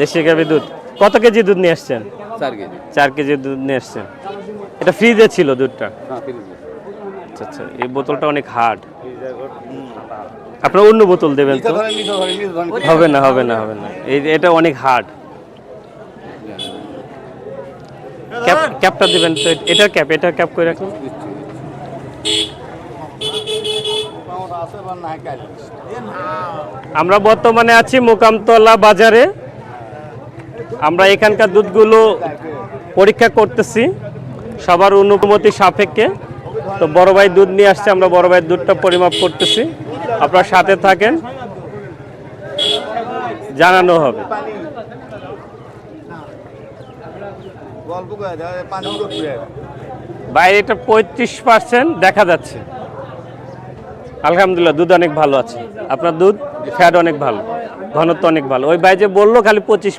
দেশি গাভী দুধ। কত কেজি দুধ নিয়ে আসছেন? চার কেজি। চার কেজি দুধ নিয়ে আসছেন। এটা ফ্রিজে ছিল দুধটা? হ্যাঁ আচ্ছা আচ্ছা এই বোতলটা অনেক হার্ড আপনার অন্য বোতল দেবেন তো? হবে না হবে না হবে না। এই এটা অনেক হার্ড ক্যাপ ক্যাপটা দেবেন তো এটার ক্যাপ এটার ক্যাপ করে রাখুন। আমরা বর্তমানে আছি মোকামতলা বাজারে। আমরা এখানকার দুধগুলো পরীক্ষা করতেছি। সবার অনুমতি সাপেক্ষে। তো বড় ভাই দুধ নিয়ে আসছে, আমরা বড় ভাইয়ের দুধটা পরিমাপ করতেছি। আপনার সাথে থাকেন, জানানো হবে। বাইরে এটা পঁয়ত্রিশ পার্সেন্ট দেখা যাচ্ছে। আলহামদুলিল্লাহ, দুধ অনেক ভালো আছে। আপনার দুধ, ফ্যাট অনেক ভালো। ঘনত্ব অনেক ভালো ওই বাইজে যে বলল খালি পঁচিশ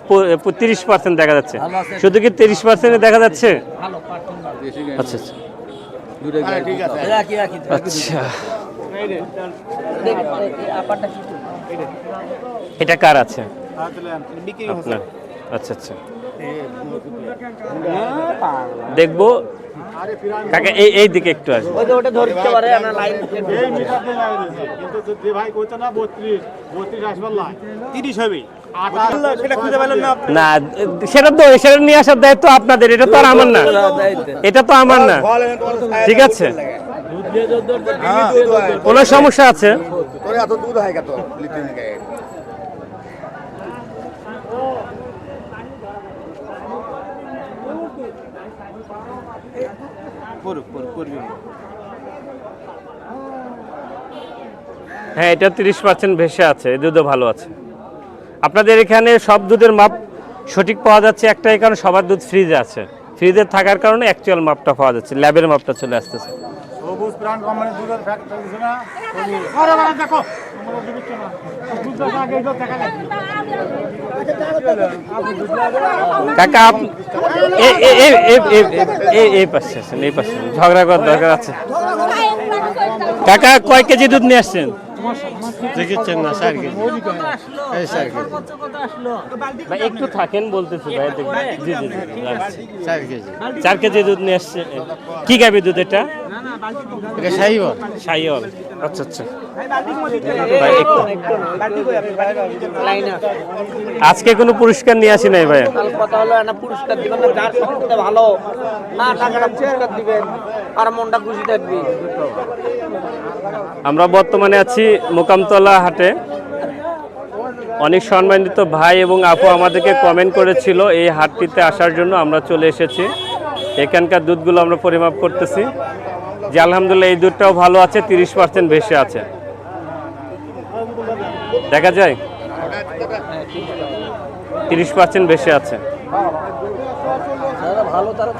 তিরিশ পার্সেন্ট দেখা যাচ্ছে শুধু কি তিরিশ পার্সেন্ট দেখা যাচ্ছে আচ্ছা আচ্ছা দুটো ঠিক আছে আচ্ছা এটা কার আছে আপনার আচ্ছা আচ্ছা। দেখব। কাকা এই এই দিকে একটু আসব। কিন্তু যে ভাই কইতো না সেটা খুঁজে পেলেন না না সেটা তো সেটা নিয়ে আসার দায়িত্ব আপনাদের। এটা তো আর আমার না। এটা তো আমার না। ঠিক আছে। কোনো সমস্যা আছে? তোর এত দুধ হয় কত লিটার হ্যাঁ এটা তিরিশ পার্সেন্ট ভেসে আছে এই দুধও ভালো আছে। আপনাদের এখানে সব দুধের মাপ সঠিক পাওয়া যাচ্ছে একটাই কারণ সবার দুধ ফ্রিজে আছে। ফ্রিজে থাকার কারণে অ্যাকচুয়াল মাপটা পাওয়া যাচ্ছে ল্যাবের মাপটা চলে আসতেছে। সবুজ প্রাণ কোম্পানির দুধের ফ্যাক্টরি না? দেখো কাকা আপনি এই পাশে আসেন এই পাশে ঝগড়া করার দরকার আছে। কাকা কয় কেজি দুধ নিয়ে আসছেন? না স্যার একটু থাকেন বলতেছি ভাই চার কেজি। চার কেজি দুধ নিয়ে আসছে। কি গাবি দুধ এটা? এটা আচ্ছা আচ্ছা। আজকে কোনো পুরস্কার নিয়ে আসি নাই ভাই কথা হলো না পুরস্কার দিবেন না যার সবচেয়ে ভালো না টাকাটা পুরস্কার দিবেন আর মনটা খুশি থাকবে আমরা বর্তমানে আছি মোকামতলা হাটে। অনেক সম্মানিত ভাই এবং আপু আমাদেরকে কমেন্ট করেছিল এই হাটটিতে আসার জন্য আমরা চলে এসেছি। এখানকার দুধগুলো আমরা পরিমাপ করতেছি। যে আলহামদুলিল্লাহ, এই দুধটাও ভালো আছে, তিরিশ পার্সেন্ট বেশি আছে। দেখা যায়? তিরিশ পার্সেন্ট বেশি আছে। ভালো, তারা